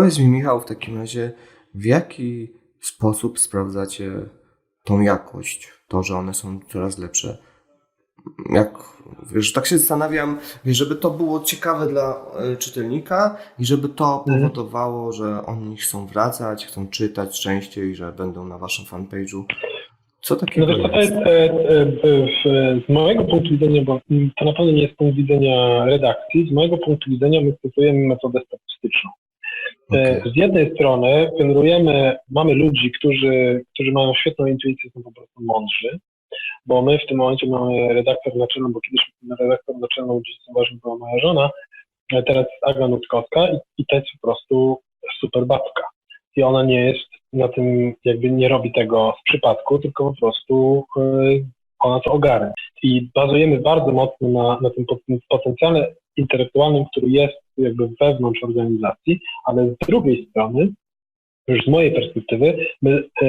Powiedz mi, Michał, w takim razie, w jaki sposób sprawdzacie tą jakość, to, że one są coraz lepsze? Jak, wiesz, tak się zastanawiam, wiesz, żeby to było ciekawe dla e, czytelnika i żeby to Mhm. powodowało, że oni chcą wracać, chcą czytać częściej, że będą na waszym fanpage'u. Co No takiego co, to jest e, e, z mojego punktu widzenia, bo to na pewno nie jest punkt widzenia redakcji, z mojego punktu widzenia my stosujemy metodę statystyczną. E. Z jednej strony generujemy, mamy ludzi, którzy, którzy mają świetną intuicję, są po prostu mądrzy, bo my w tym momencie mamy redaktor naczelną, bo kiedyś redaktor naczelną gdzieś zauważył, była moja żona, a teraz Aga Nutkowska i, i to jest po prostu super babka. I ona nie jest na tym, jakby nie robi tego z przypadku, tylko po prostu y, ona to ogarnia. I bazujemy bardzo mocno na, na tym poten- potencjale intelektualnym, który jest jakby wewnątrz organizacji, ale z drugiej strony, już z mojej perspektywy, my, e,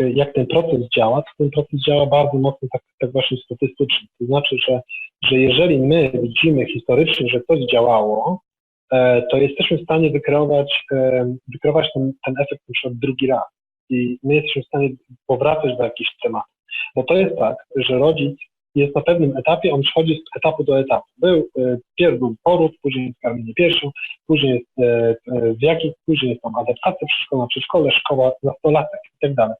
e, jak ten proces działa, to ten proces działa bardzo mocno tak, tak właśnie statystycznie. To znaczy, że, że jeżeli my widzimy historycznie, że coś działało, e, to jesteśmy w stanie wykreować, wykreować ten, ten efekt na przykład drugi raz. I my jesteśmy w stanie powracać do jakichś tematów. Bo to jest tak, że rodzic jest na pewnym etapie, on przechodzi z etapu do etapu. Był, pierw był poród, później jest karmienie piersią, później jest e, e, wieki, później jest tam adaptacja przedszkolna, przedszkole, szkoła, nastolatek i tak dalej.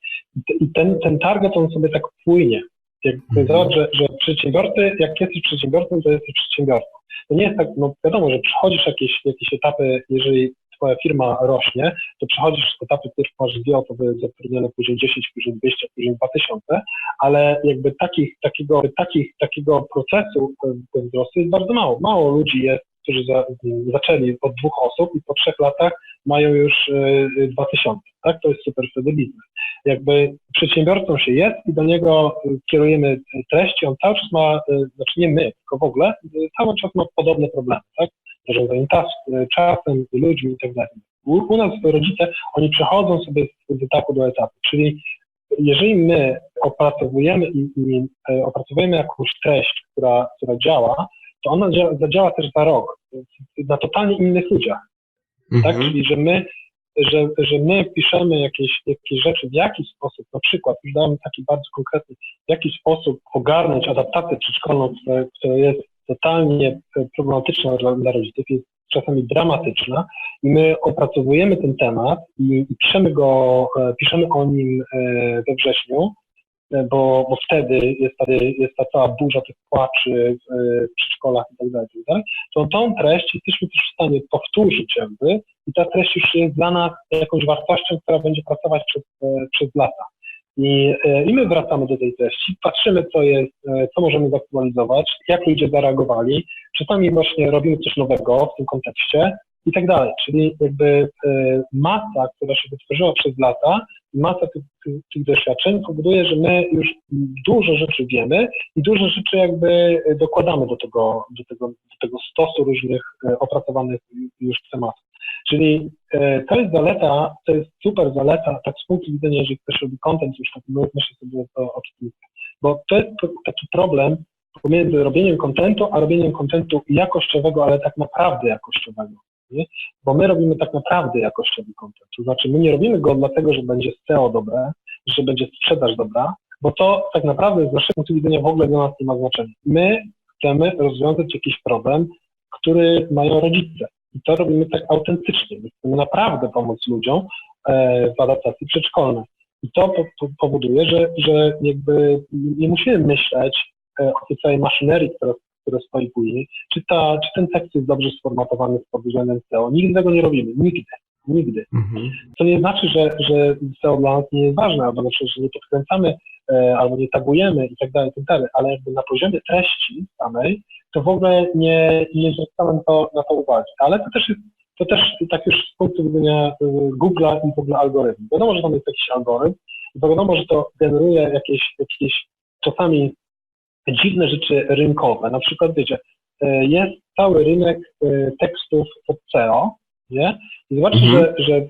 I ten, ten target on sobie tak płynie. Jak Mhm. zobacz, że, że przedsiębiorcy, jak jesteś przedsiębiorcą, to jesteś przedsiębiorcą. To nie jest tak, no wiadomo, że przechodzisz jakieś, jakieś etapy, jeżeli twoja firma rośnie, to przechodzisz etapy, pierw masz dwie osoby zatrudnione, później 10, później 200, później 2000, ale jakby takich, takiego, takich, takiego procesu wzrostu jest bardzo mało. Mało ludzi jest, którzy za, zaczęli od dwóch osób i po trzech latach mają już e, 2000, tak? To jest super wtedy biznes. Jakby przedsiębiorcą się jest i do niego e, kierujemy treści, on cały czas ma, znaczy nie my, tylko w ogóle, cały czas ma podobne problemy, tak? Zarządzanie czas- czasem, ludźmi i tak dalej. U, nas rodzice, oni przechodzą sobie z, etapu do etapu, czyli jeżeli my opracowujemy i, i e, opracowujemy jakąś treść, która, która działa, to ona dzia- zadziała też za rok na totalnie innych ludziach, tak? Mhm. Czyli, że my, że, że my piszemy jakieś, jakieś rzeczy, w jaki sposób, na przykład, już dałem taki bardzo konkretny, w jaki sposób ogarnąć adaptację przedszkolną, która jest totalnie problematyczna dla, dla rodziców, jest czasami dramatyczna i my opracowujemy ten temat i, i piszemy go, e, piszemy o nim e, we wrześniu, e, bo, bo wtedy jest, ta, jest ta cała burza tych płaczy w, przedszkolach i tak dalej, tak to tą treść jesteśmy też w stanie powtórzyć jakby i ta treść już jest dla nas jakąś wartością, która będzie pracować przez, przez lata. I, e, I my wracamy do tej treści, patrzymy, co jest, e, co możemy zaktualizować, jak ludzie zareagowali. Czasami właśnie robimy coś nowego w tym kontekście i tak dalej. Czyli jakby e, masa, która się wytworzyła przez lata, masa tych, tych, tych doświadczeń powoduje, że my już dużo rzeczy wiemy i dużo rzeczy jakby dokładamy do tego, do tego, do tego stosu różnych opracowanych już tematów. Czyli e, to jest zaleta, to jest super zaleta, tak z punktu widzenia, jeżeli ktoś robi content, już tak my- myślę sobie o, o czym, bo to jest taki problem pomiędzy robieniem contentu, a robieniem contentu jakościowego, ale tak naprawdę jakościowego. Nie? Bo my robimy tak naprawdę jakościowy content. To znaczy, my nie robimy go dlatego, że będzie SEO dobre, że będzie sprzedaż dobra, bo to tak naprawdę z naszego punktu widzenia w ogóle dla nas nie ma znaczenia. My chcemy rozwiązać jakiś problem, który mają rodzice. I to robimy tak autentycznie. My chcemy naprawdę pomóc ludziom e, w adaptacji przedszkolnej. I to po, po, powoduje, że, że jakby nie musimy myśleć e, o tej całej maszynerii, która, która stoi później, czy, ta, czy ten tekst jest dobrze sformatowany pod względem SEO. Nigdy tego nie robimy. Nigdy. Nigdy. Mhm. To nie znaczy, że, że SEO dla nas nie jest ważne, albo na przykład, że nie podkręcamy, albo nie tagujemy i tak dalej, i tak dalej, ale jakby na poziomie treści samej, to w ogóle nie, nie zwracamy to, na to uwagi. Ale to też jest, to też tak już z punktu widzenia y, Google'a i w ogóle algorytmu. Wiadomo, że tam jest jakiś algorytm, wiadomo, że to generuje jakieś, jakieś czasami dziwne rzeczy rynkowe. Na przykład, wiecie, y, jest cały rynek y, tekstów pod SEO, nie? I zobaczcie, Mhm. że, że,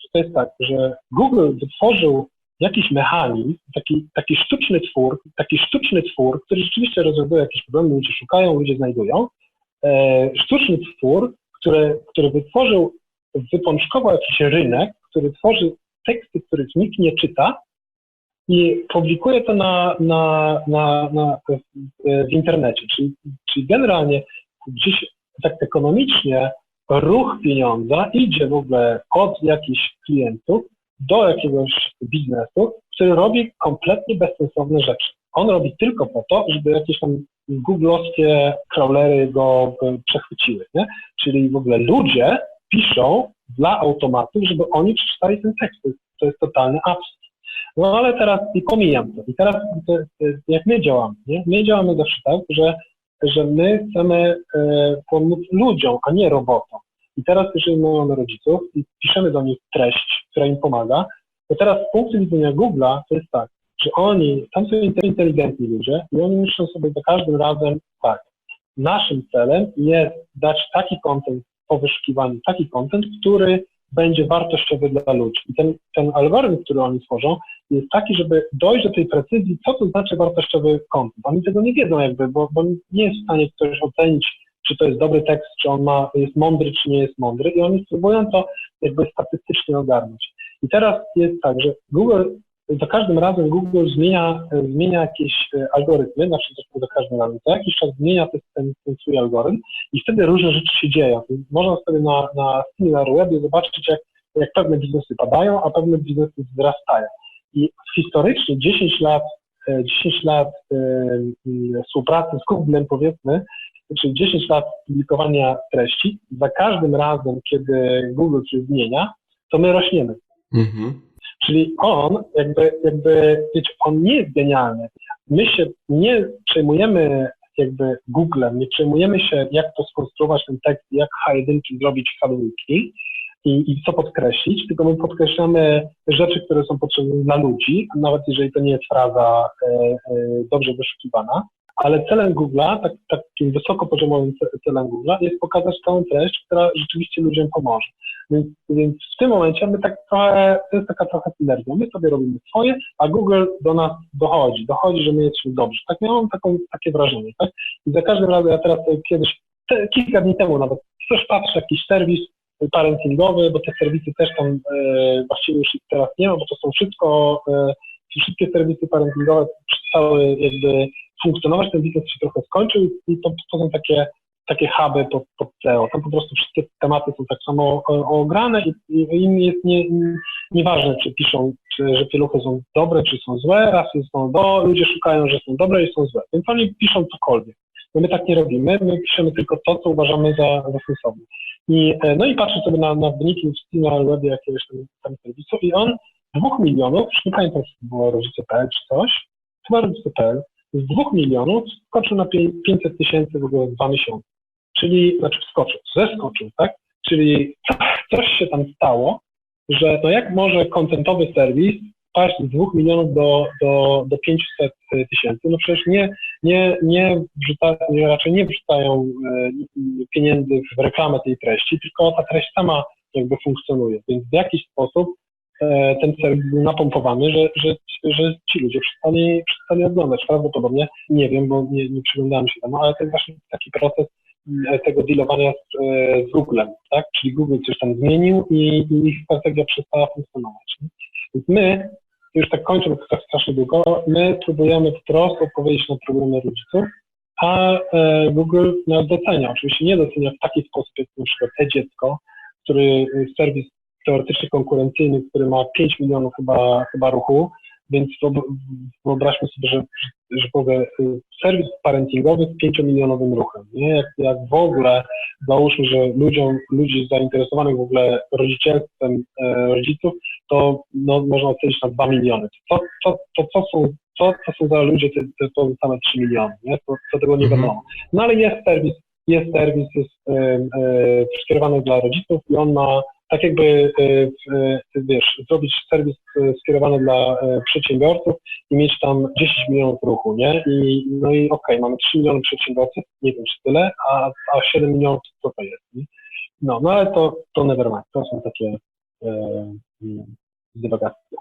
że to jest tak, że Google wytworzył jakiś mechanizm, taki, taki sztuczny twór, taki sztuczny twór, który rzeczywiście rozwiązuje jakieś problemy, ludzie szukają, ludzie znajdują. E, sztuczny twór, który, który wytworzył wypączkował jakiś rynek, który tworzy teksty, których nikt nie czyta i publikuje to na, na, na, na, w, w internecie. Czyli, czyli generalnie gdzieś tak ekonomicznie ruch pieniądza idzie w ogóle od jakichś klientów do jakiegoś biznesu, który robi kompletnie bezsensowne rzeczy. On robi tylko po to, żeby jakieś tam googlowskie crawlery go przechwyciły. Nie? Czyli w ogóle ludzie piszą dla automatów, żeby oni przeczytali ten tekst. To jest, to jest totalny absurd. No ale teraz i pomijam to. I teraz to, jak my działamy, nie? My działamy zawsze tak, że, że my chcemy e, pomóc ludziom, a nie robotom. I teraz, jeżeli mamy rodziców i piszemy do nich treść, która im pomaga, to teraz z punktu widzenia Google'a to jest tak, że oni, tam są inteligentni ludzie i oni myślą sobie za każdym razem tak, naszym celem jest dać taki kontent po wyszukiwaniu, taki kontent, który będzie wartościowy dla ludzi. I ten, ten algorytm, który oni tworzą, jest taki, żeby dojść do tej precyzji, co to znaczy wartościowy kontent. Oni tego nie wiedzą jakby, bo, bo nie jest w stanie ktoś ocenić, czy to jest dobry tekst, czy on ma, jest mądry, czy nie jest mądry i oni spróbują to jakby statystycznie ogarnąć. I teraz jest tak, że Google, za każdym razem Google zmienia, zmienia jakieś e, algorytmy, znaczy za każdym razem, co jakiś czas zmienia ten, ten, swój algorytm i wtedy różne rzeczy się dzieją. Można sobie na, na SimilarWebie zobaczyć, jak, jak pewne biznesy padają, a pewne biznesy wzrastają. I historycznie 10 lat, 10 e, lat e, współpracy z Googlem, powiedzmy, czyli 10 lat publikowania treści, za każdym razem, kiedy Google się zmienia, to my rośniemy. Mhm. Czyli on, jakby, jakby, wiecie, on nie jest genialny. My się nie przejmujemy jakby Googlem, nie przejmujemy się, jak to skonstruować ten tekst, jak H1 zrobić H2 i, i co podkreślić, tylko my podkreślamy rzeczy, które są potrzebne dla ludzi, nawet jeżeli to nie jest fraza e, e, dobrze wyszukiwana. Ale celem Google'a, tak, takim wysokopoziomowym celem Google'a jest pokazać całą treść, która rzeczywiście ludziom pomoże. Więc, więc w tym momencie my tak trochę, to jest taka trochę synergia. My sobie robimy swoje, a Google do nas dochodzi, dochodzi, że my jesteśmy dobrzy. Tak miałem taką, takie wrażenie, tak? I za każdym razem, ja teraz kiedyś, te, kilka dni temu nawet, ktoś patrzy, jakiś serwis parentingowy, bo te serwisy też tam e, właściwie już teraz nie ma, bo to są wszystko, e, wszystkie serwisy parentingowe przestały jakby funkcjonować, ten biznes się trochę skończył i to, to są takie, takie huby pod, pod SEO. Tam po prostu wszystkie tematy są tak samo ograne i, i im jest nie, nieważne, czy piszą, czy, że pieluchy są dobre, czy są złe, rasy są do, ludzie szukają, że są dobre i są złe. Więc oni piszą cokolwiek. No my tak nie robimy, my piszemy tylko to, co uważamy za, za sensowne. I, e, no i patrzę sobie na, na wyniki w na webie jakiegoś tam, tam serwisu i on dwóch milionów, już nie pamiętam, czy to było rodzice.pl czy coś, chyba rodzice.pl, z 2 milionów skoczył na 500 tysięcy w ogóle w dwa miesiące. Czyli, znaczy wskoczył, zeskoczył, tak? Czyli coś się tam stało, że no jak może kontentowy serwis paść z 2 milionów do, do, do 500 tysięcy, no przecież nie, nie, nie, wrzuca, raczej nie wrzucają e, pieniędzy w reklamę tej treści, tylko ta treść sama jakby funkcjonuje. Więc w jakiś sposób ten serwis był napompowany, że, że, że ci ludzie przestali, przestali oglądać. Prawdopodobnie nie wiem, bo nie, nie przyglądałem się temu, ale to jest właśnie taki proces e, tego dealowania z, e, z Googlem, tak? Czyli Google coś tam zmienił i, i ich strategia przestała funkcjonować. Więc my, już tak kończę, bo tak strasznie długo, my próbujemy po prostu odpowiedzieć na problemy rodziców, a Google nas docenia. Oczywiście nie docenia w taki sposób, jak na przykład e-dziecko, który serwis teoretycznie konkurencyjny, który ma 5 milionów chyba, chyba ruchu, więc wyobraźmy sobie, że, że ogóle y, serwis parentingowy z 5-milionowym ruchem. Nie? Jak, jak w ogóle załóżmy, że ludziom, ludzi zainteresowanych w ogóle rodzicielstwem e, rodziców, to no, można ocenić na 2 miliony. To, to, to, co są co to są za ludzie, to, to same 3 miliony, nie? To, to tego nie mhm. wiadomo. No ale jest serwis, jest serwis, jest e, e, skierowany dla rodziców i on ma tak jakby, e, e, wiesz, zrobić serwis e, skierowany dla przedsiębiorców i mieć tam 10 milionów ruchu, nie? I, no i okej, okay, mamy 3 miliony przedsiębiorców, nie wiem czy tyle, a, a 7 milionów to jest, nie? No, no ale to, to nevermind, to są takie e, dywagacje.